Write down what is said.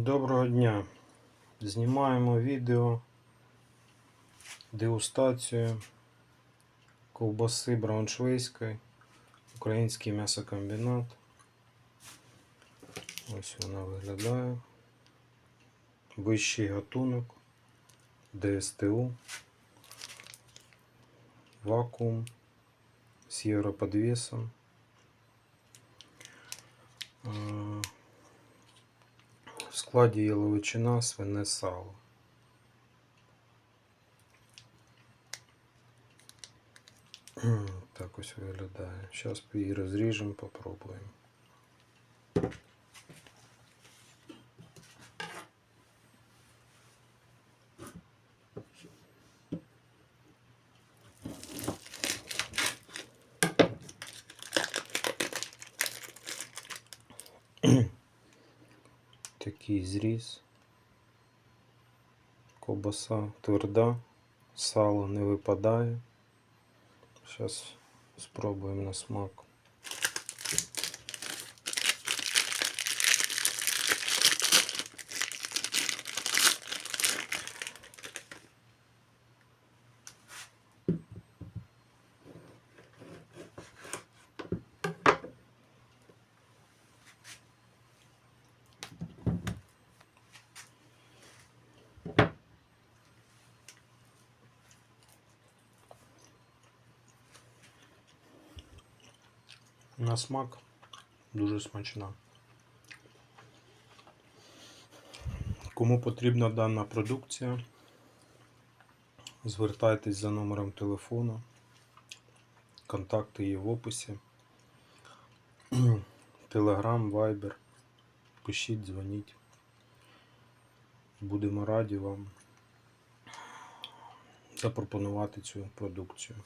Доброго дня. Знімаємо відео дегустацію ковбаси Брауншвейської, український м'ясокомбінат. Ось вона виглядає. Вищий гатунок, ДСТУ, вакуум з європодвісом. Складі яловичина, свине сало. Так ось виглядає. Зараз її розріжемо, попробуємо. Такий зріз. кобаса тверда, сало не випадає. Зараз спробуємо на смак. На смак дуже смачна. Кому потрібна дана продукція, звертайтесь за номером телефону. Контакти є в описі. Телеграм, Вайбер. Пишіть, дзвоніть. Будемо раді вам запропонувати цю продукцію.